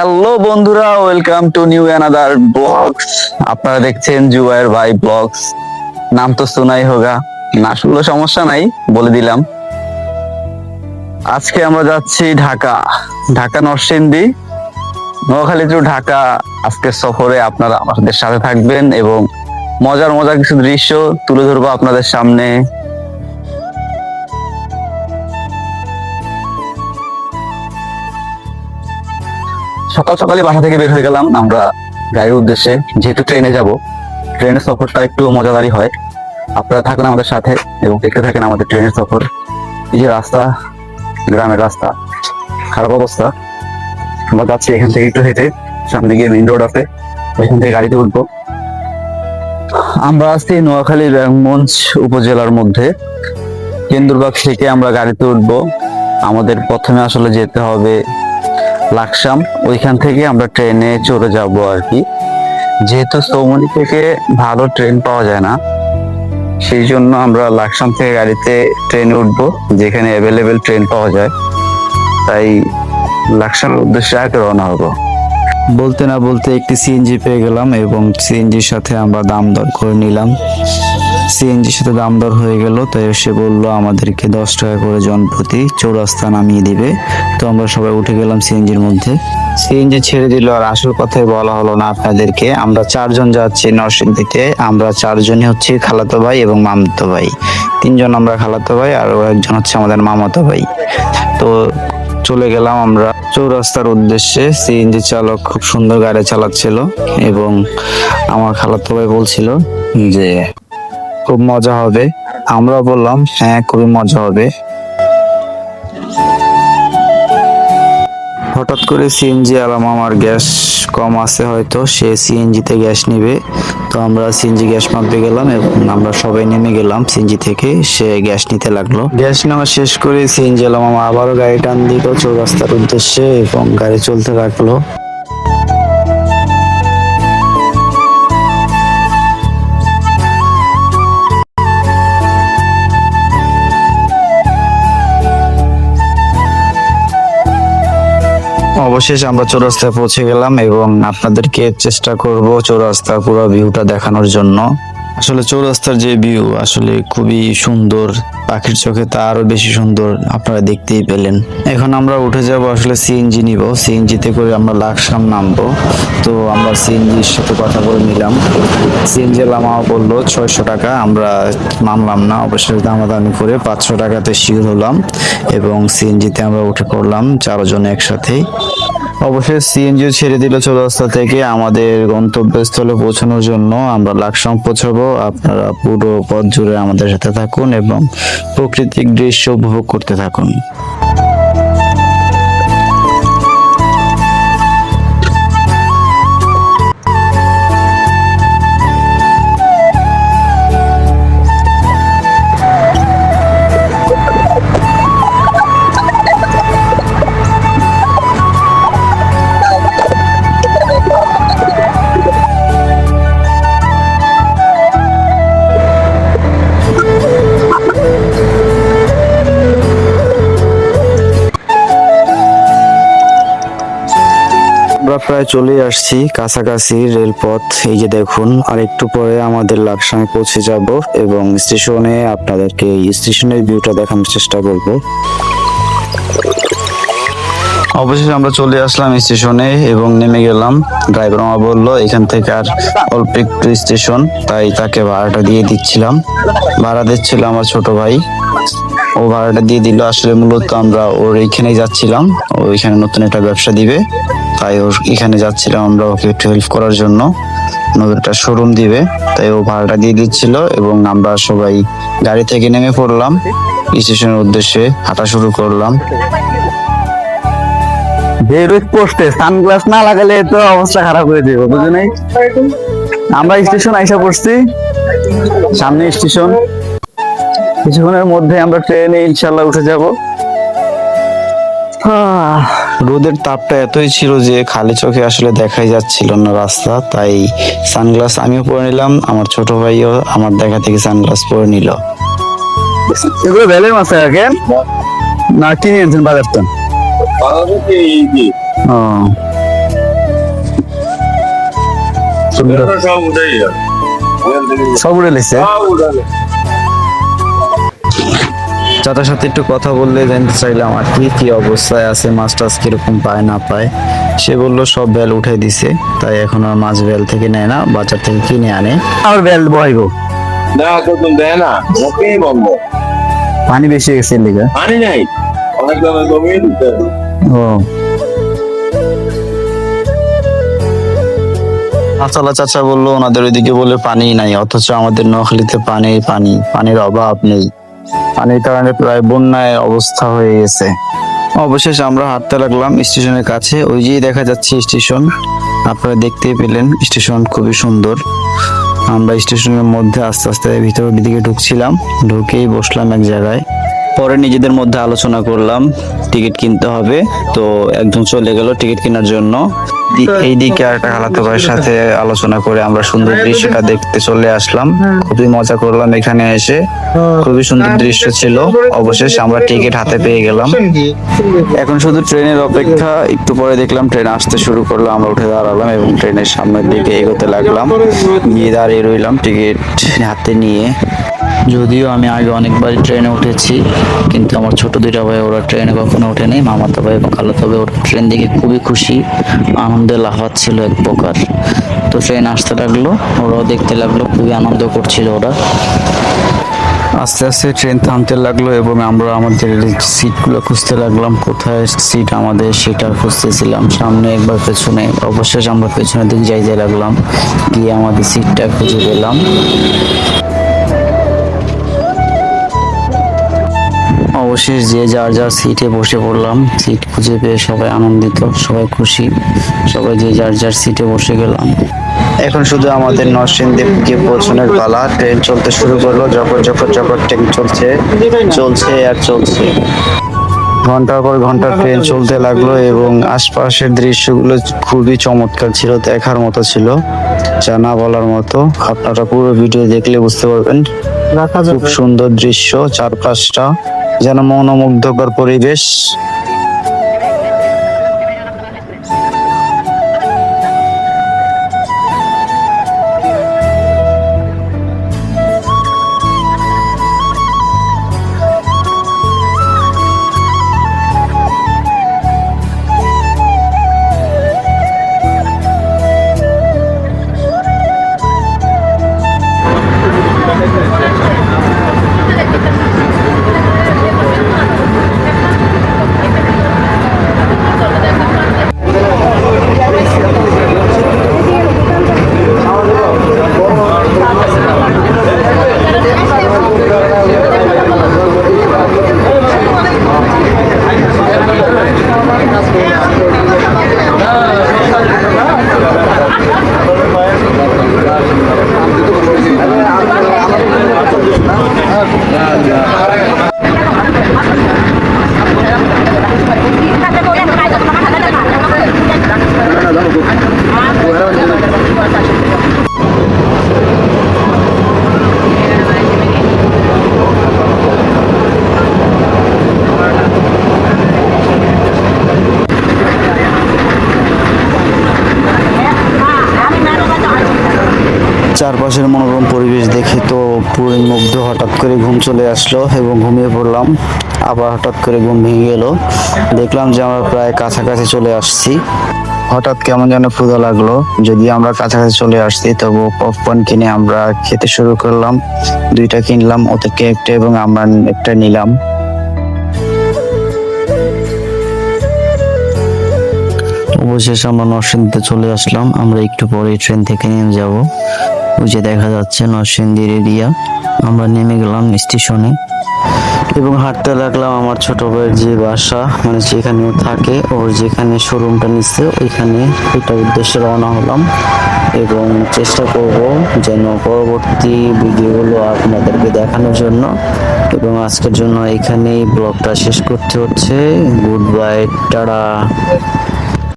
Hello বন্ধুরা welcome to new another blogs আপনারা দেখছেন জুবাইর ভাই ব্লগস নাম তো শোনাই হোগা, না শুনলে সমস্যা নাই, বলে দিলাম। আজকে আমরা যাচ্ছি ঢাকা ঢাকা নরসিংদী নোয়াখালী টু ঢাকা। আজকের সফরে আপনারা আমাদের সাথে থাকবেন এবং মজার মজার কিছু দৃশ্য তুলে ধরবো আপনাদের সামনে। সকাল সকালে বাসা থেকে বের হয়ে গেলাম আমরা গাড়ির উদ্দেশ্যে। যেহেতু ট্রেনে যাব, ট্রেনের সফরটা একটু মজাদারি হয়। আপনারা থাকুন আমাদের সাথে এবং দেখতে থাকেন আমাদের ট্রেনের সফর। এই যে রাস্তা, গ্রামের রাস্তা, খারাপ অবস্থা। আমরা যাচ্ছি এখান থেকে একটু হেঁটে, সামনে গিয়ে মেইন রোড আছে। ওইখান থেকে গাড়িতে উঠবো। আমরা আছি নোয়াখালী ব্যাংমঞ্চ উপজেলার মধ্যে। কেন্দুরবাগ থেকে আমরা গাড়িতে উঠবো। আমাদের প্রথমে আসলে যেতে হবে লাকসাম, ওইখান থেকে আমরা ট্রেনে চলে যাব আর কি। যেহেতু সৌমনি থেকে ভালো ট্রেন পাওয়া যায় না, সেই জন্য আমরা লাকসাম থেকে গাড়িতে ট্রেনে উঠবো, যেখানে অ্যাভেলেবেল ট্রেন পাওয়া যায়। তাই লাকসামের উদ্দেশ্যে আগে রওনা হব। বলতে না বলতে একটি সিএনজি পেয়ে গেলাম এবং সিএনজির সাথে আমরা দাম দর করে নিলাম। সিএনজির সাথে দাম দর হয়ে গেল তাই সে বলল, আমাদেরকে দশ টাকা করে জন প্রতি চৌরাস্তা নামিয়ে দিবে। তো আমরা সবাই উঠে গেলাম সিএনজির মধ্যে। সিএনজি ছেড়ে দিল, আর আসল কথাই বলা হলো না আপনাদেরকে। আমরা চারজন যাচ্ছি নরসিংদীতে। আমরা চারজনই হচ্ছে খালাতো ভাই এবং মামাতো ভাই। তিনজন আমরা খালাতো ভাই, আর একজন হচ্ছে আমাদের মামাতো ভাই। তো চলে গেলাম আমরা চৌরাস্তার উদ্দেশ্যে। সিএনজি চালক খুব সুন্দর গাড়ি চালাচ্ছিল এবং আমার খালাতো ভাই বলছিল যে খুব মজা হবে। আমরা বললাম হ্যাঁ খুবই মজা হবে। হঠাৎ করে সিএনজি আলাম আমার গ্যাস কম আছে হয়তো, সে সিএনজিতে গ্যাস নিবে। তো আমরা সিএনজি গ্যাস মাপতে গেলাম এবং আমরা সবাই নেমে গেলাম সিএনজি থেকে। সে গ্যাস নিতে লাগল। গ্যাস নেওয়া শেষ করে সিএনজি আলাম আমার আবারও গাড়ি টান দিল, চৌরাস্তার উদ্দেশ্যে এবং গাড়ি চলতে লাগল। অবশেষে আমরা চৌরাস্তায় পৌঁছে গেলাম এবং আপনাদেরকে চেষ্টা করব চৌরাস্তার পুরো ভিউটা দেখানোর জন্য। আসলে চৌরাস্তার যে ভিউ আসলে খুবই সুন্দর। পাখির চোখে তা আরও বেশি সুন্দর আপনারা দেখতেই পেলেন। এখন আমরা উঠে যাব আসলে সিএনজি নিব। সিএনজিতে করে আমরা লাকসাম নামবো। তো আমরা সিএনজির সাথে কথা বলে নিলাম। সিএনজি লামা বলল, ছয়শো টাকা। আমরা মানলাম না। অবশ্যই দামাদামি করে পাঁচশো টাকাতে শিওর হলাম এবং সিএনজিতে আমরা উঠে পড়লাম চারজন একসাথেই অবশ্যই সিএনজি ছেড়ে দিল চৌরাস্তা থেকে। আমাদের গন্তব্যস্থলে পৌঁছানোর জন্য আমরা লাকসাম পৌঁছাবো। আপনারা পুরো পথ জুড়ে আমাদের সাথে থাকুন এবং প্রাকৃতিক দৃশ্য উপভোগ করতে থাকুন। প্রায় চলে আসছি, কাছাকাছি রেলপথ। এই যে দেখুন আর একটু পরে আমাদের লাকসামে পৌঁছে যাব এবং স্টেশনে আপনাদেরকে স্টেশনের ভিউটা দেখানোর চেষ্টা করব। অবশেষে আমরা চলে আসলাম স্টেশনে এবং নেমে গেলাম। ড্রাইভার আমার বলল, এখান থেকে আর অল্প একটু স্টেশন। তাই তাকে ভাড়াটা দিয়ে দিচ্ছিলাম। ভাড়া দিচ্ছিল আমার ছোট ভাই। ও ভাড়াটা দিয়ে দিল। আসলে মূলত আমরা ওর এইখানেই যাচ্ছিলাম। ও এখানে নতুন একটা ব্যবসা দিবে। তাই ওর এখানে যাচ্ছিলাম আমরা ওকে একটু হেল্প করার জন্য। নতুন একটা শোরুম দিবে। তাই ও ভাড়াটা দিয়ে দিচ্ছিল এবং আমরা সবাই গাড়ি থেকে নেমে পড়লাম। স্টেশনের উদ্দেশ্যে হাঁটা শুরু করলাম। বেরোয় পোস্টে, সানগ্লাস না লাগালে তো অবস্থা খারাপ হয়ে যাবে নাই? আমরা স্টেশন আইসা পড়ছি, সামনে স্টেশন। কিছুক্ষণের মধ্যে আমরা ট্রেনে ইনশাল্লাহ উঠে যাব। রোদের তাপটা এতই ছিল যে খালি চোখে আসলে দেখাই যাচ্ছিল না রাস্তা। তাই সানগ্লাস আমিও পরে নিলাম, আমার ছোট ভাইও আমার দেখা থেকে সানগ্লাস পরে নিল। এগুলো ভ্যালের মাছ আগে না, কিনে এনেছেন বাজার তো? সব উড়ে লেছে চাচার সাথে একটু কথা বললে জানতে চাইলাম আর কি কি অবস্থায় আছে মাছ টাছ কীরকম পায় না পায়। সে বলল সব বেল উঠে দিছে। তাই এখন আর মাছ বেল থেকে নেয় না বাজার থেকে কিনে আনে। আর বেল বহাইব। না তুমি দেয় না ওকেই বন্ধ পানি বেশি গেছে লিগা। পানি নাই। অনেক দামে হবে। ও। আসালা চাচা বলল ওনাদের ওইদিকে বলে পানি নাই অথচ আমাদের নোয়াখালীতে পানি পানি পানির অভাব নেই। পানির কারণে প্রায় বন্যায় অবস্থা হয়ে গেছে। অবশেষ আমরা হাঁটতে লাগলাম স্টেশনের কাছে। ওই যে দেখা যাচ্ছে স্টেশন। আপনারা দেখতেই পেলেন স্টেশন খুবই সুন্দর। আমরা স্টেশনের মধ্যে আস্তে আস্তে ভিতরের দিকে ঢুকছিলাম। ঢুকেই বসলাম এক জায়গায়। পরে নিজেদের মধ্যে আলোচনা করলাম টিকিট কিনতে হবে। তো একজন চলে গেল টিকিট কেনার জন্য। এইদিকে আর একটা খালাতো ভাইয়ের সাথে আলোচনা করে আমরা সুন্দর দৃশ্যটা দেখতে চলে আসলাম। খুবই মজা করলাম এখানে এসে। খুবই সুন্দর দৃশ্য ছিল। অবশেষে আমরা টিকিট হাতে পেয়ে গেলাম। এখন শুধু ট্রেনের অপেক্ষা। একটু পরে দেখলাম ট্রেন আসতে শুরু করল। আমরা উঠে দাঁড়ালাম এবং ট্রেনের সামনের দিকে এগোতে লাগলাম। গিয়ে দাঁড়িয়ে রইলাম টিকিট হাতে নিয়ে। যদিও আমি আগে অনেকবার ট্রেনে উঠেছি, কিন্তু আমার ছোট দুইটা ভাই, ওরা ট্রেনে কখনো ওঠেনি। মামাতো ভাই এবং খালাতো ভাই, ওরা ট্রেন দেখে খুবই খুশি। আনন্দে লাফাচ্ছিল এক প্রকার। তো ট্রেন আসতে লাগল, ওরাও দেখতে লাগল, খুবই আনন্দ করছিল ওরা। আস্তে আস্তে ট্রেন থামতে লাগল এবং আমরা আমাদের সিটগুলো খুঁজতে লাগলাম, কোথায় সিট আমাদের সেটা খুঁজতেছিলাম। সামনে একবার পেছনে, অবশেষে আমরা পেছনের দিকে যাইতে লাগলাম, গিয়ে আমাদের সিটটা খুঁজে পেলাম। অবশেষ যে যার যার সিটে বসে পড়লাম সিট খুঁজে পেয়ে সবাই আনন্দিত সবাই খুশি সবাই যে যার যার সিটে বসে গেলাম। এখন শুধু আমাদের নরসিংদীপ গিয়ে পৌঁছানোর পালা ট্রেন চলতে শুরু করল যখন যখন যখন ট্রেন চলছে চলছে আর চলছে। ঘণ্টার পর ঘণ্টা ট্রেন চলতে লাগল এবং আশপাশের দৃশ্যগুলো খুবই চমৎকার ছিল দেখার মতো ছিল যা না বলার মতো। আপনারা পুরো ভিডিও দেখলে বুঝতে পারবেন। খুব সুন্দর দৃশ্য চারপাশটা। যেন মনোমুগ্ধকর পরিবেশ চারপাশের মনোরম পরিবেশ দেখে তো পুরো মুগ্ধ, হঠাৎ করে ঘুম চলে আসলো এবং ঘুমিয়ে পড়লাম। আবার হঠাৎ করে ঘুম ভেঙে গেল। দেখলাম যে আমরা প্রায় কাছাকাছি চলে আসছি। হঠাৎ কেমন যেন ক্ষুধা লাগল। যদি আমরা কাছাকাছি চলে আসছি তবু পপকর্ন কিনে আমরা খেতে শুরু করলাম। দুইটা কিনলাম, ওদেরকে একটা এবং আমরা একটা নিলাম। অবশেষে আমরা নরসিংদীতে চলে আসলাম। আমরা একটু পরে ট্রেন থেকে নেমে যাব। ওই যে দেখা যাচ্ছে নরসিংদীর এরিয়া। আমরা নেমে গেলাম স্টেশনে। এবং হাঁটতে লাগলাম আমার ছোট ভাইয়ের যে বাসা মানে যেখানে থাকে, ওর যেখানে শোরুমটা নিচ্ছে, ওইখানে ওইটার উদ্দেশ্যে রওনা হলাম। এবং চেষ্টা করব যেন পরবর্তী ভিডিওগুলো আপনাদেরকে দেখানোর জন্য। এবং আজকের জন্য এখানেই ব্লগটা শেষ করতে হচ্ছে। Good bye tata.